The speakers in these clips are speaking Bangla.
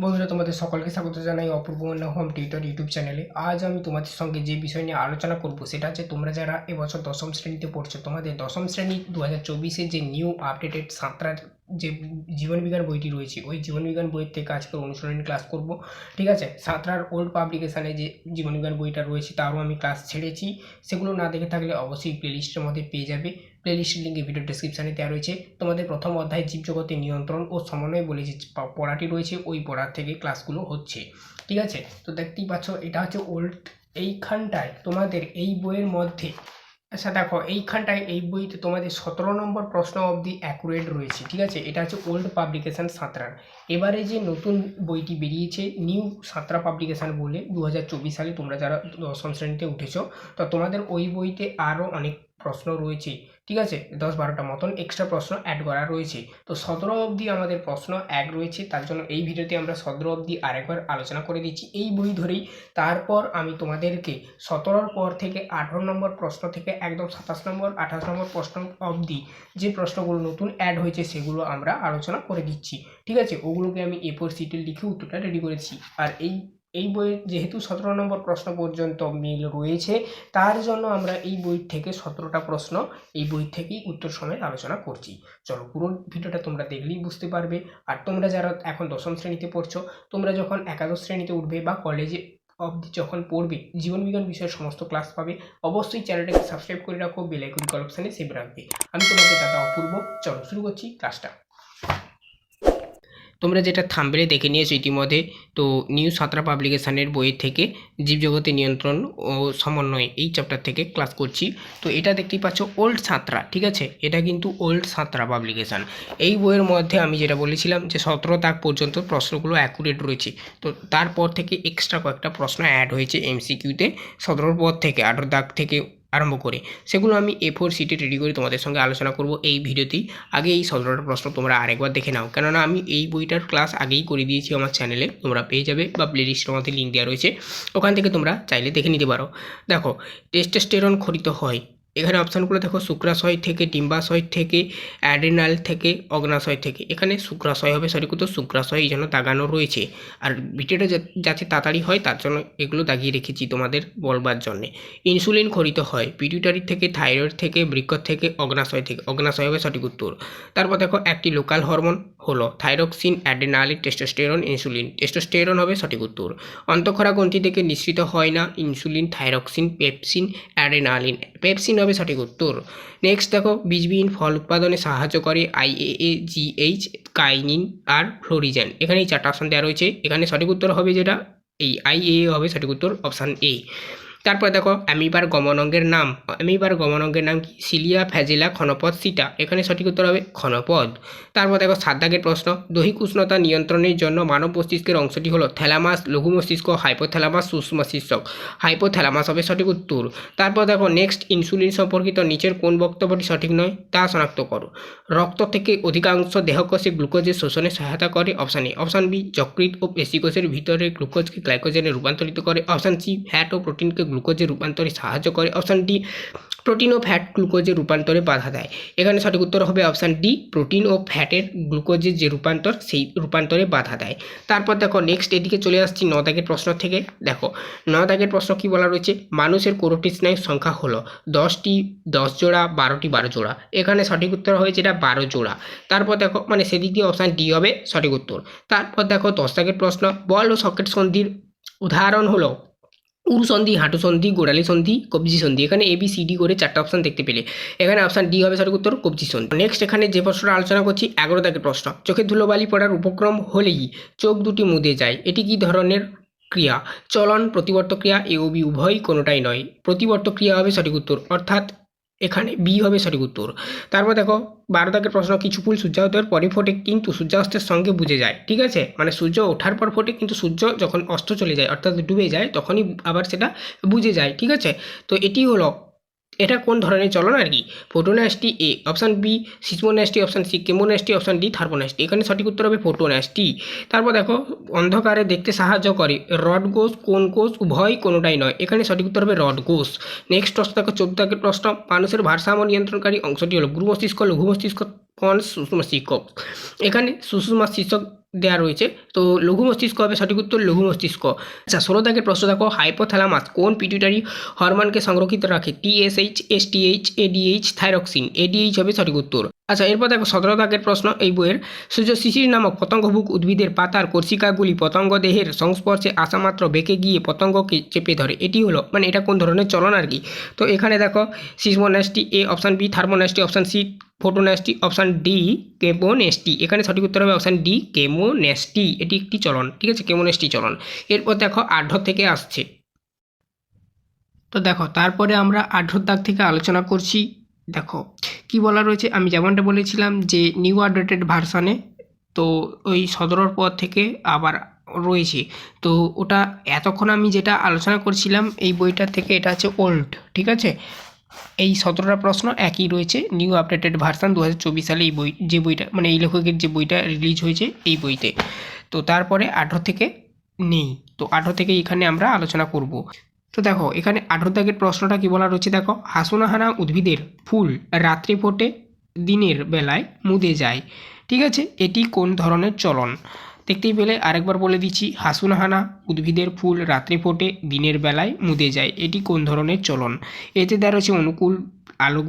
বন্ধুরা, তোমাদের সকলকে স্বাগত জানাই Apurba Mondal home tutor YouTube চ্যানেলে। আজ আমি তোমাদের সঙ্গে যে বিষয় নিয়ে আলোচনা করব, সেটা হচ্ছে তোমরা যারা এবছর দশম শ্রেণীতে পড়ছো, তোমাদের দশম শ্রেণি দু হাজার চব্বিশে যে নিউ আপডেটেড সাঁতরার যে জীবনবিজ্ঞান বইটি রয়েছে, ওই জীবনবিজ্ঞান বইয়ের থেকে আজকে অনুশীলনী ক্লাস করব। ঠিক আছে? সাঁতরার ওল্ড পাবলিকেশানে যে জীবনবিজ্ঞান বইটা রয়েছে, তারও আমি ক্লাস ছেড়েছি। সেগুলো না দেখে থাকলে অবশ্যই প্লেলিস্টের মধ্যে পেয়ে যাবে। প্লেলিস্টের লিঙ্কে ভিডিও ডেসক্রিপশানে দেওয়া রয়েছে। তোমাদের প্রথম অধ্যায় জীবজগতের নিয়ন্ত্রণ ও সমন্বয় বলে যে পড়াটি রয়েছে, ওই পড়ার থেকে ক্লাসগুলো হচ্ছে। ঠিক আছে? তো দেখতেই পাচ্ছ, এটা হচ্ছে ওল্ড এইখানটায় তোমাদের এই বইয়ের মধ্যে আচ্ছা দেখো, এইখানটায় এই বইতে তোমাদের সতেরো নম্বর প্রশ্ন অবধি অ্যাকুরেট রয়েছে। ঠিক আছে? এটা হচ্ছে ওল্ড পাবলিকেশান সাঁতরার। এবারে যে নতুন বইটি বেরিয়েছে নিউ সাঁতরা পাবলিকেশান বলে দু হাজার চব্বিশ সালে তোমরা যারা দশম শ্রেণীতে উঠেছো, তো তোমাদের ওই বইতে আরও অনেক প্রশ্ন রয়েছে। ঠিক আছে? দশ বারোটা মতন এক্সট্রা প্রশ্ন অ্যাড করা রয়েছে। তো সতেরো অবধি আমাদের প্রশ্ন এক রয়েছে, তার জন্য এই ভিডিওতে আমরা সতেরো অবধি আরেকবার আলোচনা করে দিচ্ছি। এই বই ধরেই তারপর আমি তোমাদেরকে সতেরোর পর থেকে আঠারো নম্বর প্রশ্ন থেকে একদম সাতাশ নম্বর, আঠাশ নম্বর প্রশ্ন অবধি যে প্রশ্নগুলো নতুন অ্যাড হয়েছে, সেগুলো আমরা আলোচনা করে দিচ্ছি। ঠিক আছে? ওগুলোকে আমি এ ফোর সিটে লিখে উত্তরটা রেডি করেছি। আর এই এই বইয়ের যেহেতু সতেরো নম্বর প্রশ্ন পর্যন্ত মিল রয়েছে, তার জন্য আমরা এই বই থেকে সতেরোটা প্রশ্ন, এই বই থেকেই উত্তর সময় আলোচনা করছি। চলো পুরো ভিডিওটা তোমরা দেখলেই বুঝতে পারবে। আর তোমরা যারা এখন দশম শ্রেণীতে পড়ছো, তোমরা যখন একাদশ শ্রেণীতে উঠবে বা কলেজে অবধি যখন পড়বে জীবনবিজ্ঞান বিষয়ের সমস্ত ক্লাস পাবে, অবশ্যই চ্যানেলটাকে সাবস্ক্রাইব করে রাখো বেলাইকন কল অপশানে সেভ রাখবে। আমি তোমাদের দাদা অপূর্ব। চলো শুরু করছি ক্লাসটা। তোমরা যেটা থাম্বেলে দেখে নিয়েছো ইতিমধ্যে, তো নিউ সাঁতরা পাবলিকেশানের বইয়ের থেকে জীবজগতের নিয়ন্ত্রণ ও সমন্বয় এই চ্যাপ্টার থেকে ক্লাস করছি। তো এটা দেখতেই পাচ্ছ ওল্ড সাঁতরা ঠিক আছে? এটা কিন্তু ওল্ড সাঁতরা পাবলিকেশান এই বইয়ের মধ্যে আমি যেটা বলেছিলাম যে সতেরো দাগ পর্যন্ত প্রশ্নগুলো অ্যাকুরেট রয়েছে। তো তারপর থেকে এক্সট্রা কয়েকটা প্রশ্ন অ্যাড হয়েছে এমসিকিউতে সতেরোর পর থেকে, আঠেরো দাগ থেকে আরম্ভ করে। সেগুলো আমি এ ফোর সিটে রেডি করে তোমাদের সঙ্গে আলোচনা করব এই ভিডিওতেই আগে এই সতেরোটা প্রশ্ন তোমরা আরেকবার দেখে নাও। কেননা আমি এই বইটার ক্লাস আগেই করে দিয়েছি আমার চ্যানেলে তোমরা পেয়ে যাবে বা প্লেলিস্টের মধ্যে লিঙ্ক দেওয়া রয়েছে। ওখান থেকে তোমরা চাইলে দেখে নিতে পারো। দেখো টেস্টোস্টেরন খরিত হয় এখানে অপশানগুলো দেখো শুক্রাশয় থেকে, ডিম্বাশয় থেকে অ্যাডেনাল থেকে, অগ্নাশয় থেকে। এখানে শুক্রাশয় হবে সরি তো শুক্রাশয় এই জন্য দাগানো রয়েছে। আর যা- যাতে তাড়াতাড়ি হয়, তার জন্য এগুলো দাগিয়ে রেখেছি তোমাদের বলবার জন্যে। ইনসুলিন খরিত হয় পিটুইটারি থেকে থাইরয়েড থেকে, বৃক্ষ থেকে, অগ্নাশয় থেকে। অগ্নাশয় হবে সঠিক উত্তর। তারপর দেখো একটি লোকাল হরমোন হলো thyroxine adrenaline testosterone insulin testosterone হবে সঠিক উত্তর। অন্তঃক্ষরা গ্রন্থি থেকে নিঃসৃত হয় না। Insulin thyroxine pepsin adrenaline pepsin হবে সঠিক উত্তর। নেক্সট দেখো, বীজবিহীন ফল উৎপাদনে সাহায্য করে আইএএ জিএইচ কাইনিন আর ফ্লোরিজেন। এখানে এই চারটা অপশান দেওয়া রয়েছে। এখানে সঠিক উত্তর হবে যেটা? এই আইএএ হবে সঠিক উত্তর অপশান এ তারপর দেখো অ্যামিবার গমনঙ্গের নাম। অ্যামিবার গমনঙ্গের নাম কি? সিলিয়া ফ্যাজিলা ক্ষণপদ সিটা। এখানে সঠিক উত্তর হবে ক্ষণপদ তারপর দেখো সাত দাগের প্রশ্ন, দৈহিক উষ্ণতা নিয়ন্ত্রণের জন্য মানব মস্তিষ্কের অংশটি হলো থ্যালামাস লঘু মস্তিষ্ক হাইপোথ্যালামাস সূক্ষ্ম মস্তিষ্ক হাইপোথ্যালামাস হবে সঠিক উত্তর। তারপর দেখো, নেক্সট, ইনসুলিন সম্পর্কিত নিচের কোন বক্তব্যটি সঠিক নয়, তা শনাক্ত করো। রক্ত থেকে অধিকাংশ দেহকোষে গ্লুকোজের শোষণে সহায়তা করে অপশান এ। অপশান বি, যকৃৎ ও পেশিকোষের ভিতরে গ্লুকোজকে গ্লাইকোজেনে রূপান্তরিত করে। অপশান সি, ফ্যাট ও প্রোটিনকে গ্লুকোজে রূপান্তরে সাহায্য করে। অপশান ডি, প্রোটিন ও ফ্যাট গ্লুকোজে রূপান্তরে বাধা দেয়। এখানে সঠিক উত্তর হবে অপশান ডি, প্রোটিন ও ফ্যাটের গ্লুকোজের যে রূপান্তর, সেই রূপান্তরে বাধা দেয়। তারপর দেখো নেক্সট এদিকে চলে আসছি ন দাগের প্রশ্ন থেকে। দেখো ন দাগের প্রশ্ন কি বলা রয়েছে? মানুষের কোরোটি স্নায়ুর সংখ্যা হলো দশটি, দশ জোড়া, বারোটি, বারো জোড়া। এখানে সঠিক উত্তর হয়েছে এটা বারো জোড়া। তারপর দেখো মানে সেদিক দিয়ে অপশান ডি হবে সঠিক উত্তর। তারপর দেখো দশ দাগের প্রশ্ন, বল ও সকেট সন্ধির উদাহরণ হলো উরু সন্ধি, হাঁটু সন্ধি, গোড়ালি সন্ধি, কবজি সন্ধি, এখানে এ বি সি ডি করে চারটা অপশান দেখতে পেলে। এখানে অপশান ডি হবে সঠিক উত্তর, কবজি সন্ধি। নেক্সট এখানে যে প্রশ্নটা আলোচনা করছি এগারো দাগের প্রশ্ন। চোখে ধুলোবালি পড়ার উপক্রম হলেই চোখ দুটি মুদে যায়। এটি কি ধরনের ক্রিয়া? চলন প্রতিবর্ত ক্রিয়া এ ও বি উভয় কোনোটাই নয়। প্রতিবর্ত ক্রিয়া হবে সঠিক উত্তর, অর্থাৎ এখানে বি হবে সঠিক উত্তর। তারপর দেখো বারো দাগের প্রশ্ন, কিছু ফুল সূর্যাস্তের পরে ফোটে, কিন্তু সূর্যাস্তের সঙ্গে বুঝে যায়, ঠিক আছে? মানে সূর্য ওঠার পর ফোটে, কিন্তু সূর্য যখন অস্ত চলে যায়, অর্থাৎ ডুবে যায়, তখনই আবার সেটা বুঝে যায়, ঠিক আছে? তো এটি হলো এটা কোন ধরনের চলন আর কি? Photonasty A option B seismonasty option C chemonasty option D thermonasty এখানে সঠিক উত্তর হবে ফোটোনাস্টি তারপর দেখো, অন্ধকারে দেখতে সাহায্য করে। রড কোষ কোন কোষ উভয় কোনোটাই নয়। এখানে সঠিক উত্তর হবে রড কোষ নেক্সট প্রশ্ন দেখো, চোদ্দ প্রশ্ন। মানুষের ভারসাম্য নিয়ন্ত্রণকারী অংশটি হলো গুরু মস্তিষ্ক লঘু মস্তিষ্ক কোন সুষুম মস্তিষ্ক এখানে সুষুম মস্তিষ্ক দেওয়া রয়েছে। তো লঘু মস্তিষ্ক হবে সঠিক উত্তর লঘু মস্তিষ্ক। আচ্ছা ষোলো দাগের প্রশ্ন দেখো হাইপোথ্যালামাস কোন পিটুইটারি হরমোনকে সংরক্ষিত রাখে? TSH STH ADH thyroxine ADH হবে সঠিক উত্তর। আচ্ছা এরপর দেখো সতেরো দাগের প্রশ্ন এই বইয়ের। সূর্য শিশির নামক পতঙ্গভুক উদ্ভিদের পাতার কর্ষিকাগুলি পতঙ্গ দেহের সংস্পর্শে আসা মাত্র বেঁকে গিয়ে পতঙ্গকে চেপে ধরে। এটি হলো মানে এটা কোন ধরনের চলন আর কি? তো এখানে দেখো seismonasty A option B thermonasty option C photonasty option D chemonasty এখানে সঠিক উত্তর হবে অপশান ডি কেমোনেস্টি এটি একটি চলন, ঠিক আছে? কেমোনেস্টি চলন। এরপর দেখো আঢ্য থেকে আসছে। তো দেখো, তারপরে আমরা আঢ্যর দাগ থেকে আলোচনা করছি। দেখো, কি বলা রয়েছে? আমি যেমনটা বলেছিলাম যে নিউ আপডেটেড ভার্সানে তো ওই সতেরোর পর থেকে আবার রয়েছে। তো ওটা এতক্ষণ আমি যেটা আলোচনা করছিলাম, এই বইটা থেকে এটা হচ্ছে ওল্ড ঠিক আছে? এই সতেরোটা প্রশ্ন একই রয়েছে নিউ আপডেটেড ভার্সান দু হাজার চব্বিশ সালে এই বই, যে বইটা মানে এই লেখকের যে বইটা রিলিজ হয়েছে এই বইতে। তো তারপরে আঠেরো থেকে নেই, তো আঠেরো থেকে এখানে আমরা আলোচনা করব। তো দেখো, এখানে আঠেরো দাগের প্রশ্নটা কি বলা রয়েছে দেখো, হাসুনাহানা উদ্ভিদের ফুল রাত্রে ফোটে, দিনের বেলায় মুদে যায়। ঠিক আছে, এটি কোন ধরনের চলন? দেখতেই পেলে আরেকবার বলে দিচ্ছি হাসুনাহানা উদ্ভিদের ফুল রাত্রে ফোটে, দিনের বেলায় মুদে যায়। এটি কোন ধরনের চলন? এতে দেওয়া রয়েছে অনুকূল আলোক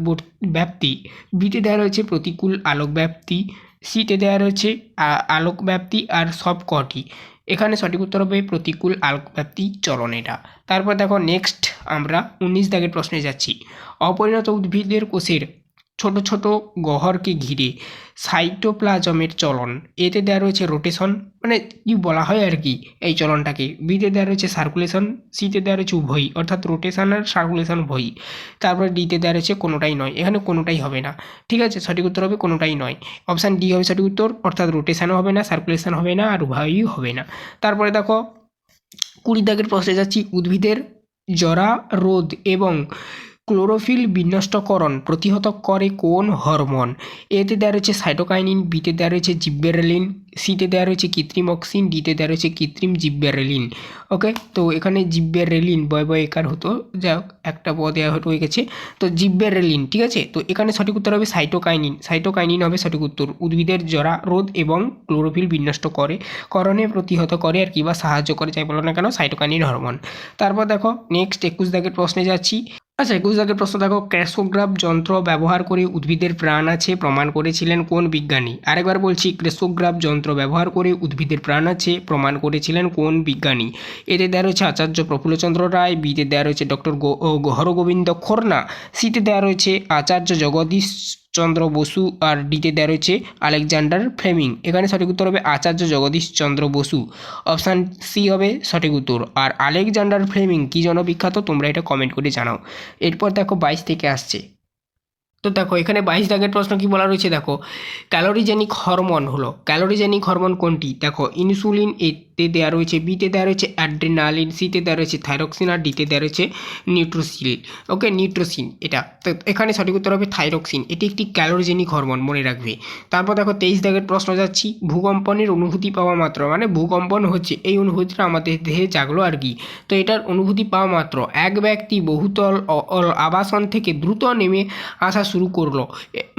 ব্যাপ্তি। বিতে দেওয়া রয়েছে প্রতিকূল আলোক ব্যাপ্তি। সিতে দেওয়া রয়েছে আলোক ব্যাপ্তি আর সব কটি। এখানে সঠিক উত্তর হবে প্রতিকূল আলোক ব্যাপ্তি চলন এটা। তারপর দেখো নেক্সট আমরা উনিশ দাগের প্রশ্নে যাচ্ছি। অপরিণত উদ্ভিদের কোষের ছোট ছোট গহ্বরকে ঘিরে সাইটোপ্লাজমের চলন। এতে দেওয়া রয়েছে রোটেশন মানে কি বলা হয় আর কি এই চলনটাকে? বিতে দেওয়া রয়েছে সার্কুলেশন সিতে দেওয়া রয়েছে উভয়ই, অর্থাৎ রোটেশন আর সার্কুলেশন উভয়ই। তারপর ডিতে দেওয়া রয়েছে কোনোটাই নয়, এখানে কোনোটাই হবে না। ঠিক আছে, সঠিক উত্তর হবে কোনোটাই নয়। অপশান ডি হবে সঠিক উত্তর, অর্থাৎ রোটেশনও হবে না সার্কুলেশন হবে না, আর উভয়ই হবে না। তারপরে দেখো, কুড়ি দাগের প্রশ্নে যাচ্ছি, উদ্ভিদের জরা, রোদ এবং ক্লোরোফিল বিনষ্টকরণ প্রতিহত করে কোন হরমোন? এতে দেওয়া রয়েছে সাইটোকাইনিন বিতে দেওয়া রয়েছে জিব্বেরেলিন সিতে দেওয়া রয়েছে কৃত্রিম অক্সিন ডিতে দেওয়া রয়েছে কৃত্রিম জিব্বেরেলিন। ওকে? তো এখানে জিব্বেরেলিন বয় বয় একার হতো যা একটা দেওয়া হয়ে গেছে। তো জিব্বেরেলিন, ঠিক আছে? তো এখানে সঠিক উত্তর হবে সাইটোকাইনিন। সাইটোকাইনিন হবে সঠিক উত্তর। উদ্ভিদের জরা রোদ এবং ক্লোরোফিল বিনষ্ট করে, করণে প্রতিহত করে আর কি বা সাহায্য করে, যাই বলো না কেন? Cytokinin hormone. তারপর দেখো নেক্সট একুশ দাগের প্রশ্নে যাচ্ছি। আচ্ছা একুশ দাগের প্রশ্ন, দেখো ক্রেসোগ্রাফ যন্ত্র ব্যবহার করে উদ্ভিদের প্রাণ আছে, প্রমাণ করেছিলেন কোন বিজ্ঞানী? আরেকবার বলছি ক্রেসোগ্রাফ যন্ত্র ব্যবহার করে উদ্ভিদের প্রাণ আছে, প্রমাণ করেছিলেন কোন বিজ্ঞানী? এতে দেওয়া রয়েছে আচার্য প্রফুল্লচন্দ্র রায় বিতে দেওয়া রয়েছে ডক্টর হরগোবিন্দ খোরনা সিতে দেওয়া রয়েছে আচার্য জগদীশ চন্দ্র বসু আর ডিতে দেওয়া রয়েছে আলেকজান্ডার ফ্লেমিং। এখানে সঠিক উত্তর হবে আচার্য জগদীশ চন্দ্র বসু। অপশান সি হবে সঠিক উত্তর। আর আলেকজান্ডার ফ্লেমিং কী জন্য বিখ্যাত তোমরা এটা কমেন্ট করে জানাও। এরপর দেখো বাইশ থেকে আসছে। তো দেখো, এখানে বাইশ দাগের প্রশ্ন কি বলা রয়েছে? দেখো, ক্যালোরিজেনিক হরমোন হলো। ক্যালোরিজেনিক হরমোন কোনটি? দেখো, ইনসুলিন এতে দেওয়া রয়েছে বিতে দেওয়া রয়েছে অ্যাড্রেনালিন সিতে দেওয়া রয়েছে থাইরক্সিন আর ডিতে দেওয়া রয়েছে নিউট্রোসিল ওকে নিউট্রোসিন এটা। তো এখানে সঠিক উত্তর হবে থাইরক্সিন এটি একটি ক্যালোরিজেনিক হরমোন মনে রাখবে। তারপর দেখো, তেইশ দাগের প্রশ্ন যাচ্ছি। ভূকম্পনের অনুভূতি পাওয়া মাত্র মানে ভূকম্পন হচ্ছে, এই অনুভূতিটা আমাদের দেহে জাগলো আর কি। তো এটার অনুভূতি পাওয়া মাত্র, এক ব্যক্তি বহুতল আবাসন থেকে দ্রুত নেমে আসা শুরু করল।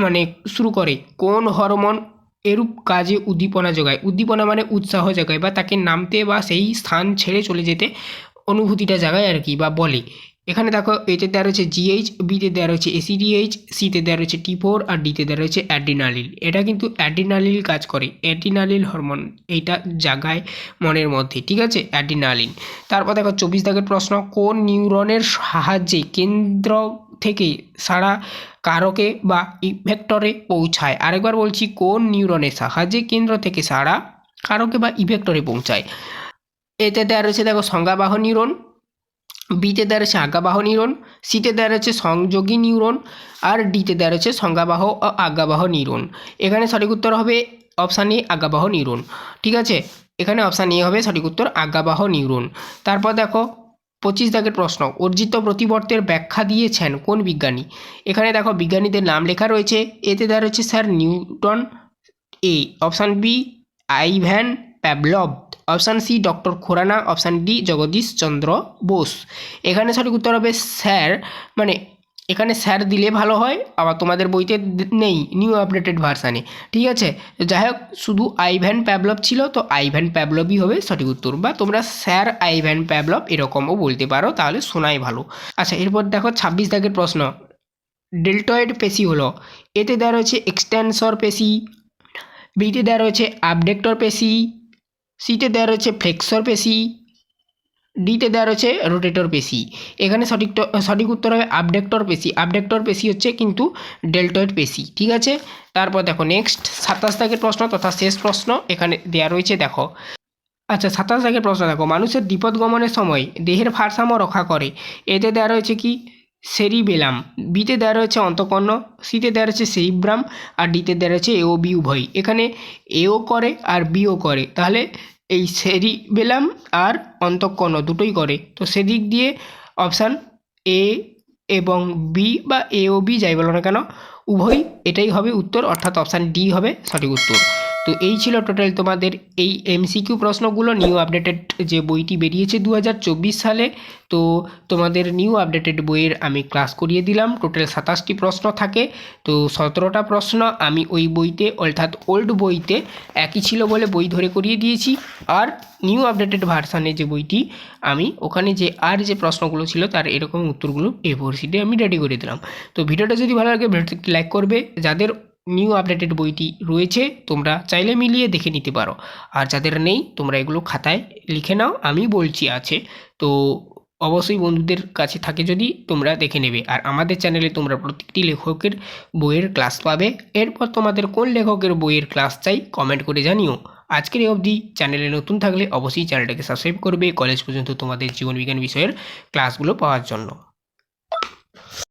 মানে শুরু করে। কোন হরমোন এরূপ কাজে উদ্দীপনা যোগায়। উদ্দীপনা মানে উৎসাহ জাগায় বা তাকে নামতে বা সেই স্থান ছেড়ে চলে যেতে অনুভূতিটা জাগায় আর কি বা বলে। এখানে দেখো এতে দেওয়া রয়েছে জিএইচ বিতে দেওয়া রয়েছে এসিডিএইচ সিতে দেওয়া রয়েছে টি ফোর আর ডিতে দেওয়া রয়েছে অ্যাড্রিনালিল এটা কিন্তু অ্যাড্রিনালিল কাজ করে। অ্যাড্রিনালিল হরমোন এইটা জাগায় মনের মধ্যে, ঠিক আছে? অ্যাড্রিনালিন তারপর দেখো চব্বিশ দাগের প্রশ্ন, কোন নিউরনের সাহায্যে কেন্দ্র থেকে সারা কারকে বা ইভেক্টরে পৌঁছায়। আরেকবার বলছি, কোন নিউরনের সাহায্যে কেন্দ্র থেকে সারা কারকে বা ইভেক্টরে পৌঁছায়? এতে দেওয়া রয়েছে, দেখো, সংজ্ঞাবাহ নিউরন, বিতে দেওয়া রয়েছে আজ্ঞাবাহ নিউরন, সিতে দেওয়া রয়েছে সংযোগী নিউরন, আর ডিতে দেওয়া রয়েছে সংজ্ঞাবাহ ও আজ্ঞাবাহ নিউরন। এখানে সঠিক উত্তর হবে অপশান এ, আজ্ঞাবাহ নিউরন। ঠিক আছে? এখানে অপশান এ হবে সঠিক উত্তর আজ্ঞাবাহ নিউরন। তারপর দেখো পঁচিশ দাগের প্রশ্ন। অর্জিত প্রতিবর্তের ব্যাখ্যা দিয়েছেন কোন বিজ্ঞানী? এখানে দেখো, বিজ্ঞানীদের নাম লেখা রয়েছে। এতে দেওয়া রয়েছে sir Newton A. Option B, Ivan Pavlov option C, doctor Khorana. Option D, Jagadish Chandra Bose. এখানে সঠিক উত্তর হবে স্যার মানে এখানে স্যার দিলে ভালো হয়, আবার তোমাদের বইতে নেই নিউ আপডেটেড ভার্সানে ঠিক আছে? যাই হোক শুধু আইভ্যান প্যাবলভ ছিল, তো আইভ্যান প্যাবলভই হবে সঠিক উত্তর। বা তোমরা স্যার আইভ্যান প্যাবলভ এরকমও বলতে পারো, তাহলে শোনাই ভালো। আচ্ছা এরপর দেখো ছাব্বিশ দাগের প্রশ্ন। ডেল্টয়েড পেশি হলো। এতে দেওয়া রয়েছে এক্সটেনসর পেশি বিতে দেওয়া রয়েছে আপডেক্টর পেশি সিতে দেওয়া রয়েছে ফ্লেক্সর পেশি ডিতে দেওয়া রয়েছে রোটেটর পেশি এখানে সঠিক সঠিক উত্তর হবে আপডেক্টর পেশি আপডেক্টর পেশি হচ্ছে কিন্তু ডেল্টয়েড পেশি ঠিক আছে? তারপর দেখো নেক্সট সাতাশ দাগের প্রশ্ন তথা শেষ প্রশ্ন এখানে দেওয়া রয়েছে, দেখো। আচ্ছা সাতাশ দাগের প্রশ্ন দেখো, মানুষের বিপদ গমনের সময় দেহের ভারসাম্য রক্ষা করে। এতে দেওয়া রয়েছে কি? সেরিবেলাম বিতে দেওয়া রয়েছে অন্তকর্ণ সিতে দেওয়া রয়েছে সেরিব্রাম আর ডিতে দেওয়া রয়েছে এও বি উভয় এখানে এও করে আর বিও করে। তাহলে এই সেরিবেলাম আর অন্তঃকর্ণ দুটোই করে। তো সেদিক দিয়ে অপশান এ এবং বি বা এ ও বি যাই বলো না কেন উভয় এটাই হবে উত্তর, অর্থাৎ অপশান ডি হবে সঠিক উত্তর। তো এই ছিল টোটাল তোমাদের এই এমসিকিউ প্রশ্নগুলো নিউ আপডেটেড যে বইটি বেরিয়েছে দু হাজার চব্বিশ সালে, তো তোমাদের নিউ আপডেটেড বইয়ের আমি ক্লাস করিয়ে দিলাম। টোটাল সাতাশটি প্রশ্ন থাকে, তো সতেরোটা প্রশ্ন আমি ওই বইতে, অর্থাৎ ওল্ড বইতে একই ছিল বলে বই ধরে করিয়ে দিয়েছি। আর নিউ আপডেটেড ভার্সানে যে বইটি, আমি ওখানে যে আর যে প্রশ্নগুলো ছিল তার এরকম উত্তরগুলো এ ফোর আমি রেডি করে দিলাম। তো ভিডিওটা যদি ভালো লাগে ভিডিওটি লাইক করবে। যাদের নিউ আপডেটেড বইটি রয়েছে, তোমরা চাইলে মিলিয়ে দেখে নিতে পারো। আর যাদের নেই, তোমরা এগুলো খাতায় লিখে নাও, আমি বলছি আছে। তো অবশ্যই বন্ধুদের কাছে থাকে যদি, তোমরা দেখে নেবে। আর আমাদের চ্যানেলে তোমরা প্রত্যেকটি লেখকের বইয়ের ক্লাস পাবে। এরপর তোমাদের কোন লেখকের বইয়ের ক্লাস চাই কমেন্ট করে জানিও। আজকের এই অবধি, চ্যানেলে নতুন থাকলে অবশ্যই চ্যানেলটাকে সাবস্ক্রাইব করবে। কলেজ পর্যন্ত তোমাদের জীবন বিজ্ঞান বিষয়ের ক্লাসগুলো পাওয়ার জন্য।